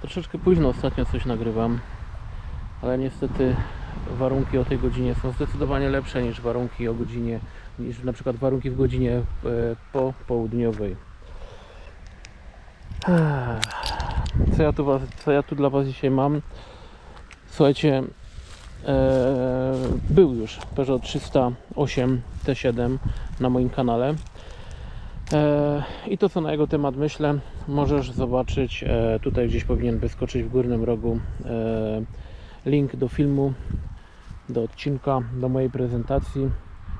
Troszeczkę późno ostatnio coś nagrywam, ale niestety warunki o tej godzinie są zdecydowanie lepsze niż warunki o godzinie, niż na przykład warunki w godzinie e, po południowej. Co ja tu, was, co ja tu dla Was dzisiaj mam? Słuchajcie, e, był już Peugeot 308 T7 na moim kanale. E, I to, co na jego temat myślę, możesz zobaczyć. E, tutaj gdzieś powinien wyskoczyć w górnym rogu e, link do filmu, do odcinka, do mojej prezentacji.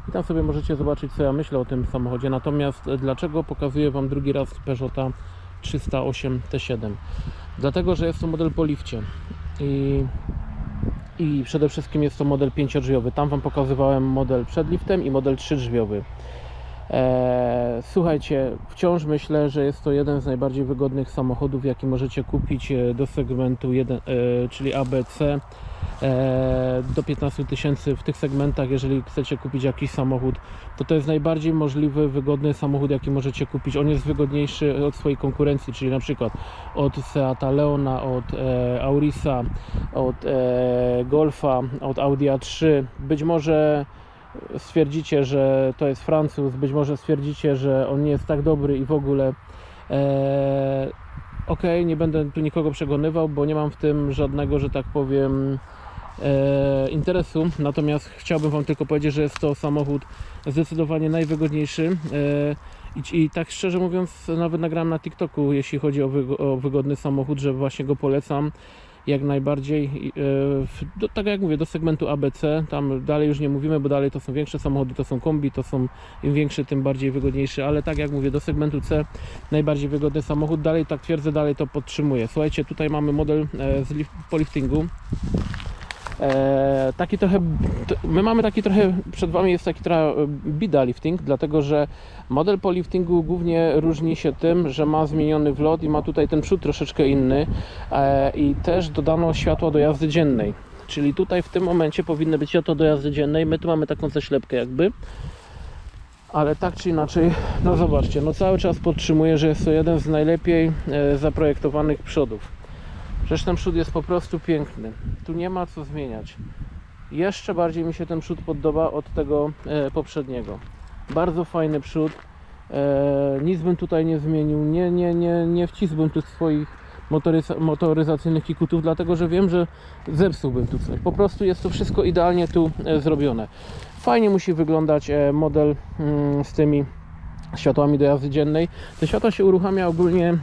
I tam sobie możecie zobaczyć, co ja myślę o tym samochodzie. Natomiast dlaczego pokazuję Wam drugi raz Peugeota 308 T7? Dlatego, że jest to model po lifcie. I i przede wszystkim jest to model 5-drzwiowy. Tam Wam pokazywałem model przed liftem i model 3-drzwiowy słuchajcie, wciąż myślę, że jest to jeden z najbardziej wygodnych samochodów, jaki możecie kupić e, do segmentu 1, e, czyli ABC e, do 15 tysięcy w tych segmentach. Jeżeli chcecie kupić jakiś samochód, to to jest najbardziej możliwy, wygodny samochód, jaki możecie kupić. On jest wygodniejszy od swojej konkurencji, czyli na przykład od Seata Leona, od e, Aurisa, od e, Golfa, od Audi A3. Być może stwierdzicie, że to jest Francuz, być może stwierdzicie, że on nie jest tak dobry i w ogóle. E, nie będę tu nikogo przekonywał, bo nie mam w tym żadnego, że tak powiem, e, interesu. Natomiast chciałbym Wam tylko powiedzieć, że jest to samochód zdecydowanie najwygodniejszy. E, i, I tak szczerze mówiąc, nawet nagrałem na TikToku, jeśli chodzi o, o wygodny samochód, że właśnie go polecam jak najbardziej. E, Do, tak jak mówię, do segmentu ABC. Tam dalej już nie mówimy, bo dalej to są większe samochody, to są kombi, to są im większy, tym bardziej wygodniejszy. Ale tak jak mówię, do segmentu C najbardziej wygodny samochód. Dalej tak twierdzę, dalej to podtrzymuję. Słuchajcie, tutaj mamy model e, z lift, po liftingu. E, taki trochę, my mamy taki trochę, przed Wami jest taki trochę e, bida lifting, dlatego że model po liftingu głównie różni się tym, że ma zmieniony wlot i ma tutaj ten przód troszeczkę inny e, i też dodano światła do jazdy dziennej. Czyli tutaj w tym momencie powinny być światła do jazdy dziennej. My tu mamy taką zaślepkę jakby. Ale tak czy inaczej, no zobaczcie, no cały czas podtrzymuję, że jest to jeden z najlepiej e, zaprojektowanych przodów. Przecież ten przód jest po prostu piękny. Tu nie ma co zmieniać. Jeszcze bardziej mi się ten przód podoba od tego e, poprzedniego. Bardzo fajny przód. E, nic bym tutaj nie zmienił. Nie, nie, nie, nie wcisłbym tu swoich motoryza- motoryzacyjnych kikutów, dlatego że wiem, że zepsułbym tu coś. Po prostu jest to wszystko idealnie tu e, zrobione. Fajnie musi wyglądać e, model mm, z tymi światłami do jazdy dziennej. Te światła się uruchamia ogólnie e,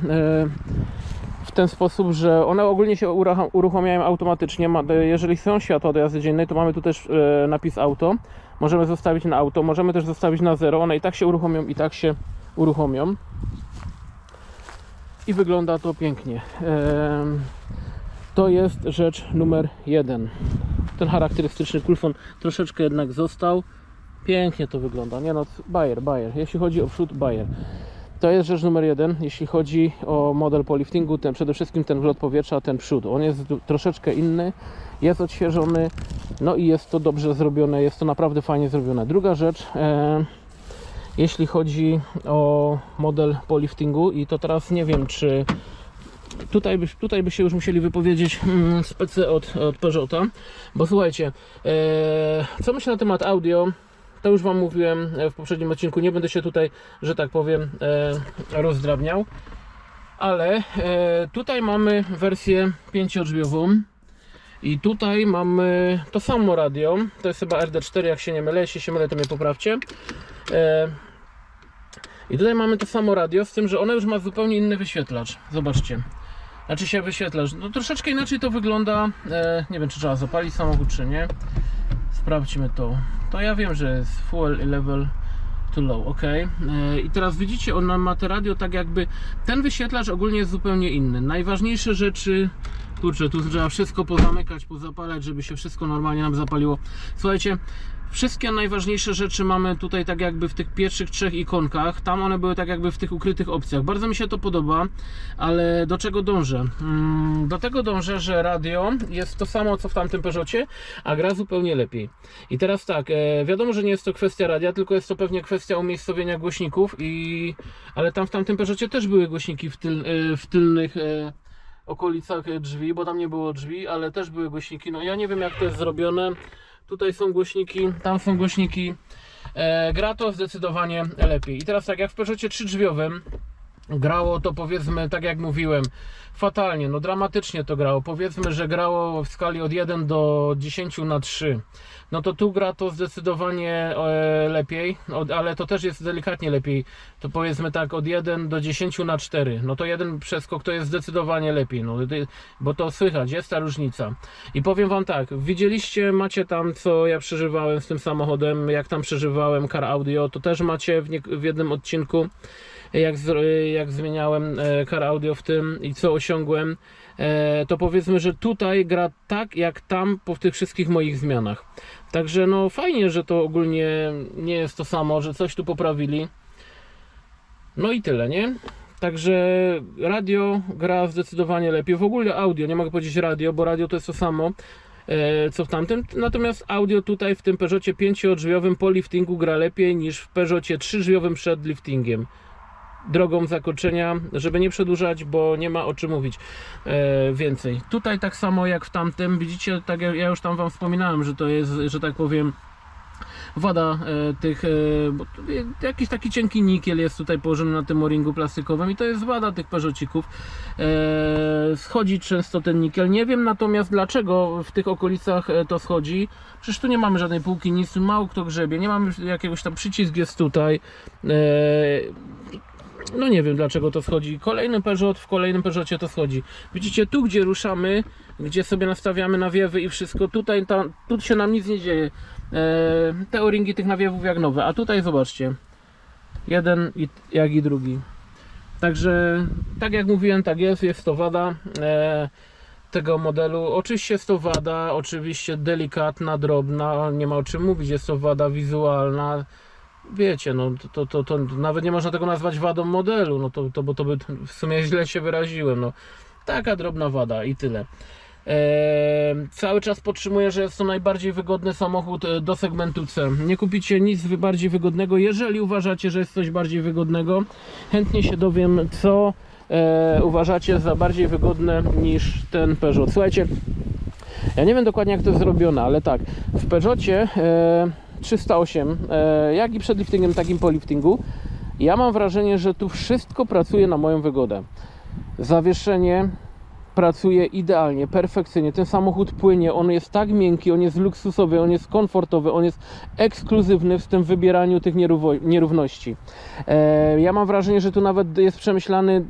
ten sposób, że one ogólnie się urucha- uruchamiają automatycznie. Ma- e, Jeżeli są światła do jazdy dziennej, to mamy tu też e, napis auto. Możemy zostawić na auto, możemy też zostawić na zero. One i tak się uruchomią, i tak się uruchomią. I wygląda to pięknie. To jest rzecz numer jeden. Ten charakterystyczny kulfon troszeczkę jednak został. Pięknie to wygląda. Nie no, Bayer, Bayer. Jeśli chodzi o przód, Bayer. To jest rzecz numer jeden, jeśli chodzi o model po liftingu, ten, przede wszystkim ten wlot powietrza, ten przód. On jest troszeczkę inny, jest odświeżony, no i jest to dobrze zrobione, jest to naprawdę fajnie zrobione. Druga rzecz, e, jeśli chodzi o model po liftingu i to teraz nie wiem, czy tutaj by, tutaj by się już musieli wypowiedzieć mm, specy od, od Peugeota, bo słuchajcie, e, co myślę na temat audio, to już Wam mówiłem e, w poprzednim odcinku, nie będę się tutaj, że tak powiem, e, rozdrabniał, ale e, tutaj mamy wersję pięciodrzwiową i tutaj mamy to samo radio, to jest chyba RD4, jak się nie mylę, jeśli się mylę, to mnie poprawcie. I tutaj mamy to samo radio, z tym, że ono już ma zupełnie inny wyświetlacz. Zobaczcie. Znaczy się wyświetlacz. No troszeczkę inaczej to wygląda. Nie wiem, czy trzeba zapalić samochód, czy nie. Sprawdźmy to. To ja wiem, że jest fuel level too low, ok. E, I teraz widzicie, on ma te radio tak jakby. Ten wyświetlacz ogólnie jest zupełnie inny. Najważniejsze rzeczy. Kurczę, tu trzeba wszystko pozamykać, pozapalać, żeby się wszystko normalnie nam zapaliło. Słuchajcie, wszystkie najważniejsze rzeczy mamy tutaj tak jakby w tych pierwszych trzech ikonkach. Tam one były tak jakby w tych ukrytych opcjach. Bardzo mi się to podoba, ale do czego dążę? Mm, Do tego dążę, że radio jest to samo co w tamtym Peugeotie, a gra zupełnie lepiej. I teraz tak, e, wiadomo, że nie jest to kwestia radia, tylko jest to pewnie kwestia umiejscowienia głośników i ale tam w tamtym Peugeotie też były głośniki w, tyl, e, w tylnych e, okolicach drzwi, bo tam nie było drzwi, ale też były głośniki. No ja nie wiem jak to jest zrobione. Tutaj są głośniki, tam są głośniki. E, gra to zdecydowanie lepiej. I teraz tak, jak w Peugeotie 3 drzwiowym grało to powiedzmy, tak jak mówiłem, fatalnie, no dramatycznie to grało. Powiedzmy, że grało w skali od 1 do 10 na 3. No to tu gra to zdecydowanie e, lepiej, ale to też jest delikatnie lepiej. To powiedzmy tak od 1 do 10 na 4. No to jeden przeskok to jest zdecydowanie lepiej, no, bo to słychać, jest ta różnica. I powiem Wam tak, widzieliście, macie tam co ja przeżywałem z tym samochodem, jak tam przeżywałem car audio, to też macie w, w jednym odcinku jak, jak zmieniałem e, car audio w tym i co osiągłem, e, to powiedzmy, że tutaj gra tak jak tam po tych wszystkich moich zmianach. Także no fajnie, że to ogólnie nie jest to samo, że coś tu poprawili. No i tyle, nie? Także radio gra zdecydowanie lepiej. W ogóle audio, nie mogę powiedzieć radio, bo radio to jest to samo e, co w tamtym. Natomiast audio tutaj w tym Peugeotie 5-drzwiowym po liftingu gra lepiej niż w Peugeotie 3-drzwiowym przed liftingiem drogą zakończenia, żeby nie przedłużać, bo nie ma o czym mówić e, więcej. Tutaj tak samo jak w tamtym, widzicie, tak ja już tam Wam wspominałem, że to jest, że tak powiem, wada e, tych, e, bo jakiś taki cienki nikiel jest tutaj położony na tym o-ringu plastikowym i to jest wada tych Peugeotcików. E, schodzi często ten nikiel, nie wiem natomiast dlaczego w tych okolicach to schodzi. Przecież tu nie mamy żadnej półki, nic, mało kto grzebie, nie mamy jakiegoś tam przycisk jest tutaj. No nie wiem dlaczego to schodzi. Kolejny Peugeot, w kolejnym Peugeotie to schodzi. Widzicie, tu gdzie ruszamy, gdzie sobie nastawiamy nawiewy i wszystko, tutaj ta, tu się nam nic nie dzieje. E, te o-ringi tych nawiewów jak nowe, a tutaj zobaczcie. Jeden i, jak i drugi. Także, tak jak mówiłem, tak jest, jest to wada e, tego modelu. Oczywiście jest to wada, oczywiście delikatna, drobna, nie ma o czym mówić, jest to wada wizualna, wiecie, no to, to, to, nawet nie można tego nazwać wadą modelu, no to, to bo to by w sumie źle się wyraziłem, no taka drobna wada i tyle. Eee, cały czas podtrzymuję, że jest to najbardziej wygodny samochód e, do segmentu C. Nie kupicie nic bardziej wygodnego. Jeżeli uważacie, że jest coś bardziej wygodnego, chętnie się dowiem, co e, uważacie za bardziej wygodne niż ten Peugeot. Słuchajcie, ja nie wiem dokładnie jak to jest zrobione, ale tak, w Peugeotie e, 308, e, jak i przed liftingiem, tak i po liftingu, ja mam wrażenie, że tu wszystko pracuje na moją wygodę. Zawieszenie pracuje idealnie, perfekcyjnie. Ten samochód płynie, on jest tak miękki, on jest luksusowy, on jest komfortowy, on jest ekskluzywny w tym wybieraniu tych nierówno- nierówności. E, ja mam wrażenie, że tu nawet jest przemyślany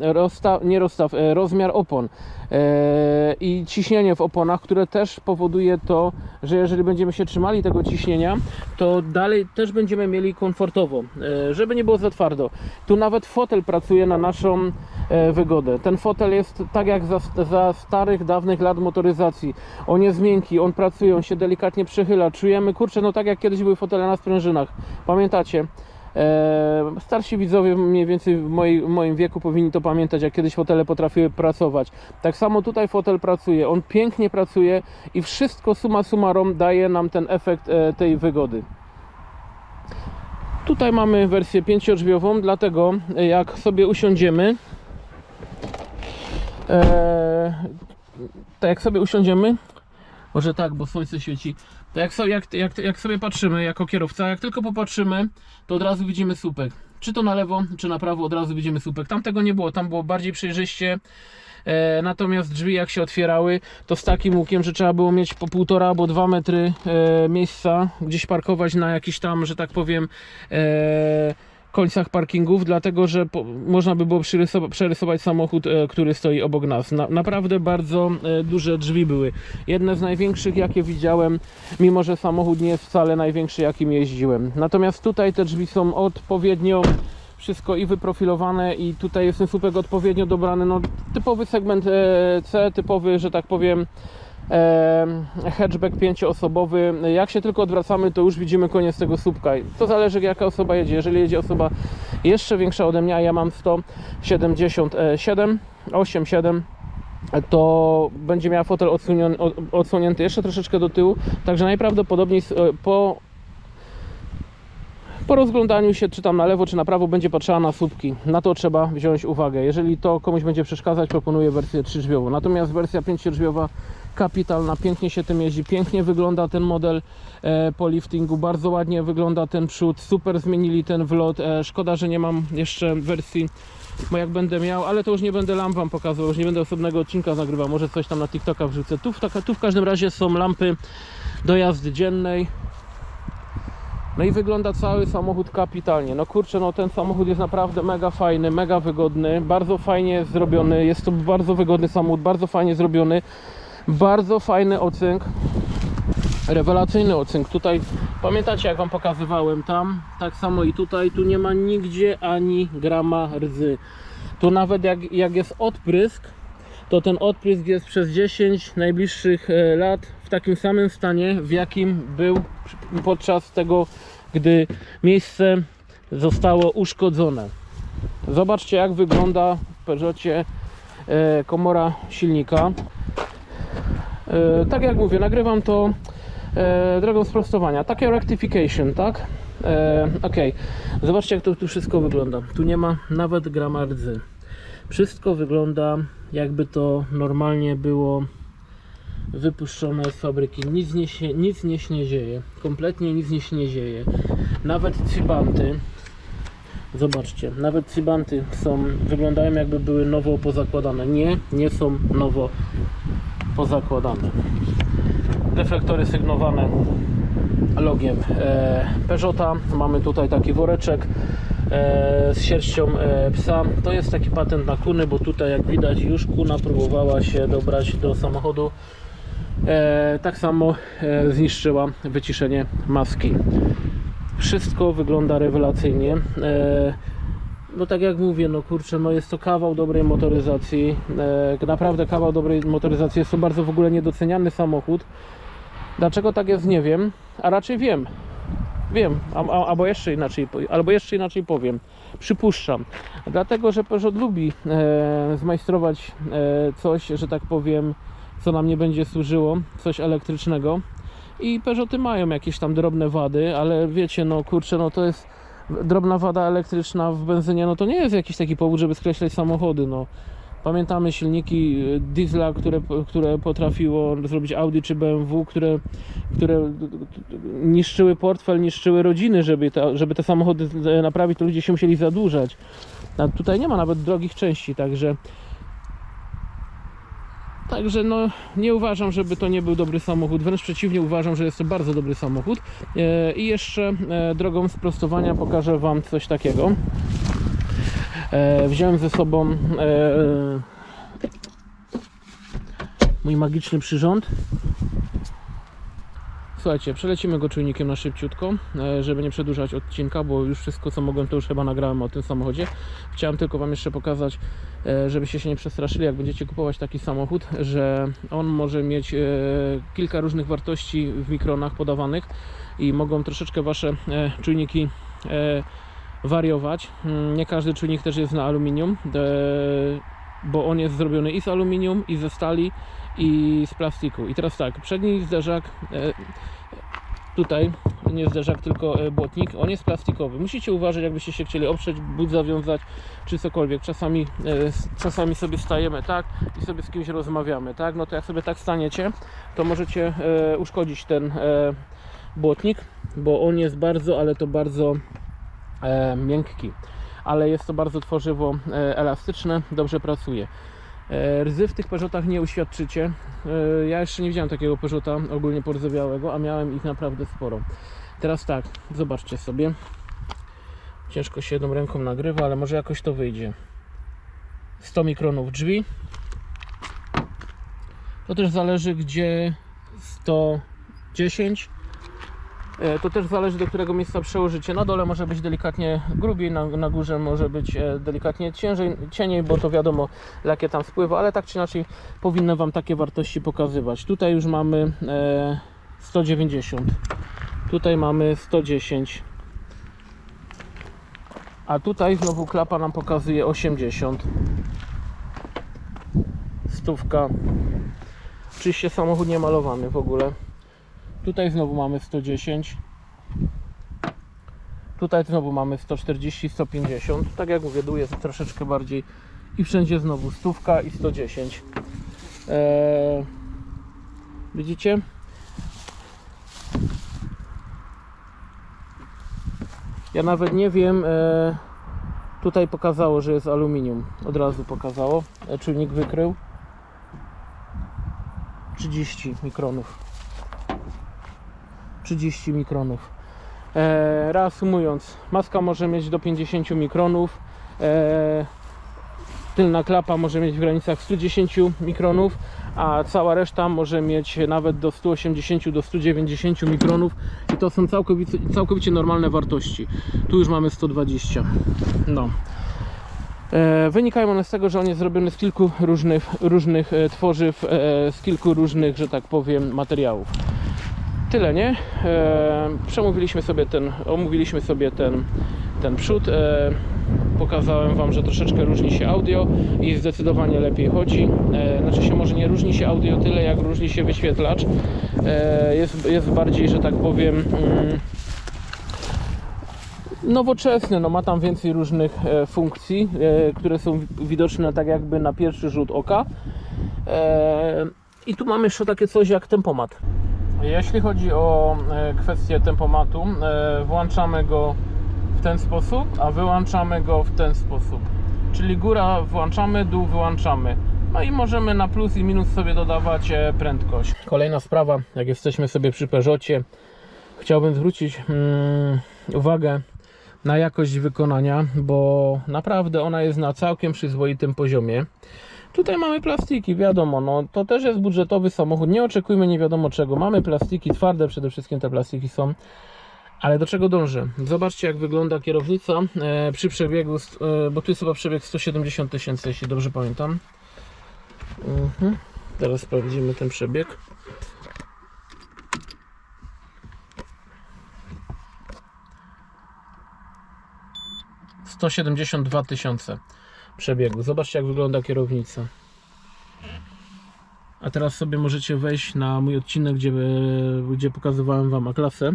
e, rozstaw, nie rozstaw, e, rozmiar opon e, i ciśnienie w oponach, które też powoduje to, że jeżeli będziemy się trzymali tego ciśnienia, to dalej też będziemy mieli komfortowo, e, żeby nie było za twardo. Tu nawet fotel pracuje na naszą e, wygodę. Ten fotel jest tak jak za, za starych, dawnych lat motoryzacji. On jest miękki, on pracuje, on się delikatnie przechyla. Czujemy, kurczę, no tak jak kiedyś były fotele na sprężynach. Pamiętacie? E, starsi widzowie mniej więcej w, moim wieku powinni to pamiętać, jak kiedyś fotele potrafiły pracować. Tak samo tutaj fotel pracuje, on pięknie pracuje i wszystko summa summarum daje nam ten efekt e, tej wygody. Tutaj mamy wersję pięciodrzwiową, dlatego e, jak sobie usiądziemy, tak jak sobie usiądziemy, może tak, bo słońce świeci. To jak, sobie, jak, jak, jak sobie patrzymy jako kierowca, jak tylko popatrzymy, to od razu widzimy słupek. Czy to na lewo, czy na prawo, od razu widzimy słupek. Tam tego nie było, tam było bardziej przejrzyście. E, natomiast drzwi jak się otwierały, to z takim łukiem, że trzeba było mieć po półtora albo dwa metry e, miejsca, gdzieś parkować na jakiś tam, że tak powiem, e, końcach parkingów, dlatego że po, można by było przerysować, samochód, e, który stoi obok nas. Na, naprawdę bardzo e, duże drzwi były. Jedne z największych, jakie widziałem, mimo że samochód nie jest wcale największy, jakim jeździłem. Natomiast tutaj te drzwi są odpowiednio wszystko i wyprofilowane i tutaj jest ten słupek odpowiednio dobrany, no typowy segment e, C, typowy, że tak powiem hatchback pięcioosobowy. Jak się tylko odwracamy, to już widzimy koniec tego słupka. To zależy jaka osoba jedzie. Jeżeli jedzie osoba jeszcze większa ode mnie, a ja mam 177, 87 to będzie miała fotel odsunion- od- odsłonięty jeszcze troszeczkę do tyłu, także najprawdopodobniej e, po po rozglądaniu się, czy tam na lewo, czy na prawo, będzie patrzała na słupki. Na to trzeba wziąć uwagę. Jeżeli to komuś będzie przeszkadzać, proponuję wersję trzydrzwiową. Natomiast wersja pięciodrzwiowa kapitalna, pięknie się tym jeździ, pięknie wygląda ten model e, po liftingu, bardzo ładnie wygląda ten przód, super zmienili ten wlot. E, szkoda, że nie mam jeszcze wersji bo jak będę miał, ale to już nie będę lamp wam pokazywał, już nie będę osobnego odcinka nagrywał, może coś tam na TikToka wrzucę. Tu w, taka, tu w każdym razie są lampy do jazdy dziennej. No i wygląda cały samochód kapitalnie. No kurczę, no ten samochód jest naprawdę mega fajny, mega wygodny, bardzo fajnie zrobiony. Jest to bardzo wygodny samochód, bardzo fajnie zrobiony. Bardzo fajny ocynk. Rewelacyjny ocynk. Tutaj pamiętacie jak wam pokazywałem tam? Tak samo i tutaj. Tu nie ma nigdzie ani grama rdzy. Tu nawet jak, jak jest odprysk, to ten odprysk jest przez 10 najbliższych e, lat w takim samym stanie, w jakim był podczas tego, gdy miejsce zostało uszkodzone. Zobaczcie jak wygląda w Peugeotie e, komora silnika. E, tak jak mówię, nagrywam to e, drogą sprostowania. Takie rectification, tak? E, ok, zobaczcie jak to tu wszystko wygląda. Tu nie ma nawet grama rdzy. Wszystko wygląda jakby to normalnie było wypuszczone z fabryki. Nic nie, się, nic nie śniezieje. Kompletnie nic nie śniezieje. Nawet cybanty. Zobaczcie, nawet cybanty są, wyglądają jakby były nowo pozakładane. Nie, nie są nowo pozakładane. Deflektory sygnowane logiem e, Peugeota. Mamy tutaj taki woreczek e, z sierścią e, psa. To jest taki patent na kuny, bo tutaj jak widać już kuna próbowała się dobrać do samochodu. E, tak samo zniszczyła wyciszenie maski. Wszystko wygląda rewelacyjnie. No tak jak mówię, no kurczę, no jest to kawał dobrej motoryzacji. E, naprawdę kawał dobrej motoryzacji. Jest to bardzo w ogóle niedoceniany samochód. Dlaczego tak jest, nie wiem, a raczej wiem. Wiem, a, a, albo, jeszcze inaczej, albo jeszcze inaczej powiem. Przypuszczam. Dlatego, że Peugeot lubi e, zmajstrować e, coś, że tak powiem, co nam nie będzie służyło, coś elektrycznego. I Peugeoty mają jakieś tam drobne wady, ale wiecie, no kurczę, no to jest drobna wada elektryczna w benzynie, no to nie jest jakiś taki powód, żeby skreślać samochody, no. Pamiętamy silniki y, diesla, które, które potrafiło zrobić Audi czy BMW, które, które niszczyły portfel, niszczyły rodziny, żeby te, żeby te samochody naprawić, to ludzie się musieli zadłużać. A tutaj nie ma nawet drogich części, także Także no, nie uważam, żeby to nie był dobry samochód. Wręcz przeciwnie, uważam, że jest to bardzo dobry samochód. E, I jeszcze e, drogą sprostowania pokażę Wam coś takiego. E, wziąłem ze sobą mój magiczny przyrząd. Słuchajcie, przelecimy go czujnikiem na szybciutko, e, żeby nie przedłużać odcinka, bo już wszystko co mogłem to już chyba nagrałem o tym samochodzie. Chciałem tylko Wam jeszcze pokazać, e, żebyście się nie przestraszyli, jak będziecie kupować taki samochód, że on może mieć e, kilka różnych wartości w mikronach podawanych i mogą troszeczkę Wasze czujniki wariować. Mm, Nie każdy czujnik też jest na aluminium, bo on jest zrobiony i z aluminium, i ze stali, i z plastiku. I teraz tak, przedni zderzak e, tutaj, nie zderzak, tylko e, błotnik, on jest plastikowy. Musicie uważać, jakbyście się chcieli oprzeć, but zawiązać, czy cokolwiek. Czasami, e, czasami sobie stajemy tak i sobie z kimś rozmawiamy, tak? No to jak sobie tak staniecie, to możecie uszkodzić ten błotnik, bo on jest bardzo, ale to bardzo miękki. Ale jest to bardzo tworzywo elastyczne, dobrze pracuje. E, Rdzy w tych Peugeotach nie uświadczycie. E, Ja jeszcze nie widziałem takiego Peugeota ogólnie porzewiałego, a miałem ich naprawdę sporo. Teraz tak, zobaczcie sobie. Ciężko się jedną ręką nagrywa, ale może jakoś to wyjdzie. 100 mikronów drzwi. To też zależy gdzie 110. E, To też zależy do którego miejsca przełożycie. Na dole może być delikatnie grubiej, na, na górze może być e, delikatnie ciężej, cieniej, bo to wiadomo jakie tam wpływa, ale tak czy inaczej powinny Wam takie wartości pokazywać. Tutaj już mamy e, 190, tutaj mamy 110, a tutaj znowu klapa nam pokazuje 80, stówka. Oczywiście samochód nie malowany w ogóle. Tutaj znowu mamy 110. Tutaj znowu mamy 140, 150. Tak jak mówię, jest troszeczkę bardziej i wszędzie znowu stówka i 110. Eee, widzicie? Ja nawet nie wiem, e, tutaj pokazało, że jest aluminium. Od razu pokazało. E, czujnik wykrył. 30 mikronów. 30 mikronów. E, reasumując, maska może mieć do 50 mikronów. E, tylna klapa może mieć w granicach 110 mikronów, a cała reszta może mieć nawet do 180 do 190 mikronów i to są całkowicie, całkowicie normalne wartości. Tu już mamy 120. No. E, Wynikają one z tego, że on jest zrobiony z kilku różnych, różnych e, tworzyw, e, z kilku różnych, że tak powiem, materiałów. Tyle, nie? E, przemówiliśmy sobie ten, omówiliśmy sobie ten, ten przód. E, pokazałem Wam, że troszeczkę różni się audio i zdecydowanie lepiej chodzi. E, znaczy się może nie różni się audio tyle, jak różni się wyświetlacz. E, jest, jest bardziej, że tak powiem, mm, nowoczesny, no ma tam więcej różnych e, funkcji, e, które są widoczne tak jakby na pierwszy rzut oka. E, I tu mamy jeszcze takie coś jak tempomat. Jeśli chodzi o e, kwestię tempomatu, e, włączamy go w ten sposób, a wyłączamy go w ten sposób. Czyli góra włączamy, dół wyłączamy. No i możemy na plus i minus sobie dodawać e, prędkość. Kolejna sprawa, jak jesteśmy sobie przy Peugeotie, chciałbym zwrócić mm, uwagę na jakość wykonania, bo naprawdę ona jest na całkiem przyzwoitym poziomie. Tutaj mamy plastiki, wiadomo, no to też jest budżetowy samochód, nie oczekujmy nie wiadomo czego. Mamy plastiki twarde, przede wszystkim te plastiki są. Ale do czego dążę? Zobaczcie jak wygląda kierownica e, przy przebiegu, e, bo tu jest chyba przebieg 170 tysięcy, jeśli dobrze pamiętam. Mhm. Teraz sprawdzimy ten przebieg. Sto siedemdziesiąt dwa tysiące przebiegu. Zobaczcie jak wygląda kierownica. A teraz sobie możecie wejść na mój odcinek, gdzie, gdzie pokazywałem Wam A-klasę,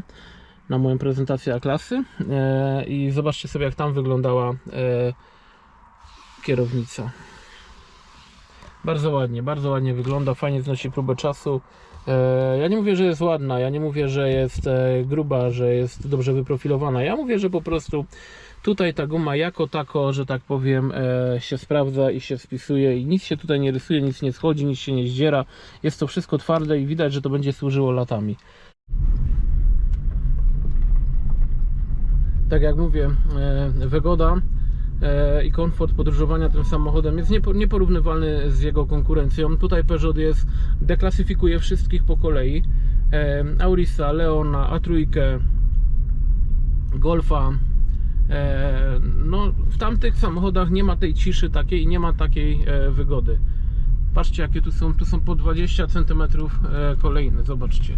na moją prezentację A-klasy e, i zobaczcie sobie jak tam wyglądała e, kierownica. Bardzo ładnie, bardzo ładnie wygląda, fajnie znosi próbę czasu. E, Ja nie mówię, że jest ładna, ja nie mówię, że jest e, gruba, że jest dobrze wyprofilowana. Ja mówię, że po prostu tutaj ta guma jako tako, że tak powiem, e, się sprawdza i się spisuje i nic się tutaj nie rysuje, nic nie schodzi, nic się nie zdziera. Jest to wszystko twarde i widać, że to będzie służyło latami. Tak jak mówię, wygoda i komfort podróżowania tym samochodem jest niepo- nieporównywalny z jego konkurencją. Tutaj Peugeot jest, deklasyfikuje wszystkich po kolei. E, Aurisa, Leona, A3, Golfa. E, No, w tamtych samochodach nie ma tej ciszy takiej i nie ma takiej e, wygody. Patrzcie jakie tu są, tu są po 20 cm e, kolejne, zobaczcie.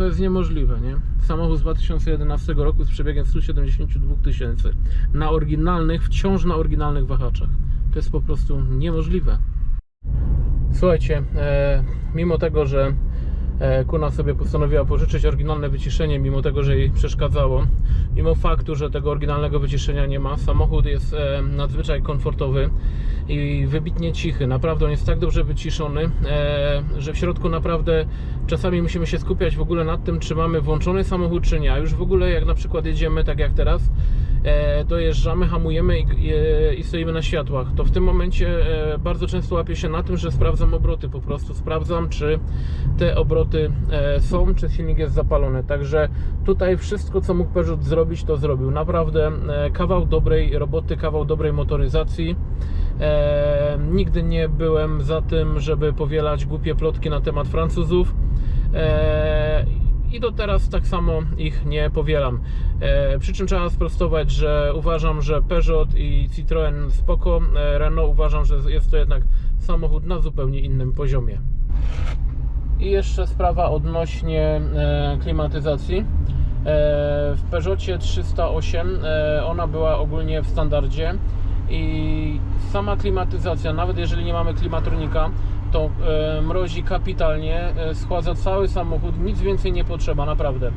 To jest niemożliwe, nie? Samochód z 2011 roku z przebiegiem 172 tysięcy na oryginalnych, wciąż na oryginalnych wahaczach. To jest po prostu niemożliwe. Słuchajcie, e, mimo tego, że Kuna sobie postanowiła pożyczyć oryginalne wyciszenie, mimo tego, że jej przeszkadzało, mimo faktu, że tego oryginalnego wyciszenia nie ma, samochód jest e, nadzwyczaj komfortowy i wybitnie cichy. Naprawdę on jest tak dobrze wyciszony, e, że w środku naprawdę czasami musimy się skupiać w ogóle nad tym, czy mamy włączony samochód, czy nie. A już w ogóle jak na przykład jedziemy tak jak teraz, e, dojeżdżamy, hamujemy i, stoimy na światłach, to w tym momencie e, bardzo często łapię się na tym, że sprawdzam obroty po prostu. Sprawdzam, czy te obroty e, są, czy silnik jest zapalony. Także tutaj wszystko, co mógł Peugeot zrobić, to zrobił. Naprawdę e, kawał dobrej roboty, kawał dobrej motoryzacji. E, nigdy nie byłem za tym, żeby powielać głupie plotki na temat Francuzów. I do teraz tak samo ich nie powielam. E, przy czym trzeba sprostować, że uważam, że Peugeot i Citroën spoko, e, Renault uważam, że jest to jednak samochód na zupełnie innym poziomie. I jeszcze sprawa odnośnie e, klimatyzacji. E, w Peugeotie 308 e, ona była ogólnie w standardzie i sama klimatyzacja, nawet jeżeli nie mamy klimatronika, to mrozi kapitalnie, schładza cały samochód, nic więcej nie potrzeba, naprawdę.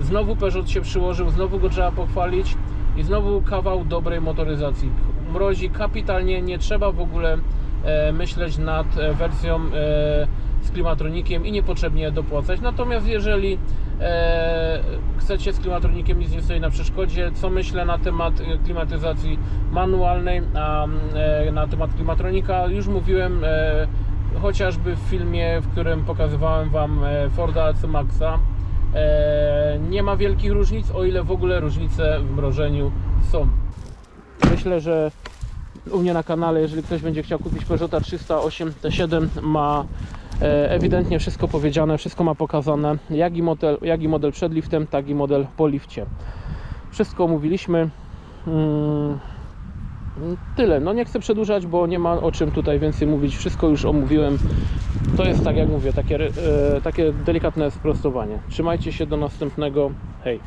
Znowu Peugeot się przyłożył, znowu go trzeba pochwalić i znowu kawał dobrej motoryzacji. Mrozi kapitalnie, nie trzeba w ogóle myśleć nad wersją z klimatronikiem i niepotrzebnie dopłacać. Natomiast jeżeli e, chcecie z klimatronikiem, nic nie stoi na przeszkodzie. Co myślę na temat e, klimatyzacji manualnej, a e, na temat klimatronika już mówiłem e, chociażby w filmie, w którym pokazywałem Wam e, Forda C Maxa. E, nie ma wielkich różnic, o ile w ogóle różnice w mrożeniu są. Myślę, że u mnie na kanale, jeżeli ktoś będzie chciał kupić Peugeota 308 T7, ma ewidentnie wszystko powiedziane, wszystko ma pokazane, jak i, model, jak i model przed liftem, tak i model po lifcie. Wszystko omówiliśmy. Mm, Tyle. No nie chcę przedłużać, bo nie ma o czym tutaj więcej mówić. Wszystko już omówiłem. To jest tak jak mówię, takie, e, takie delikatne sprostowanie. Trzymajcie się do następnego. Hej.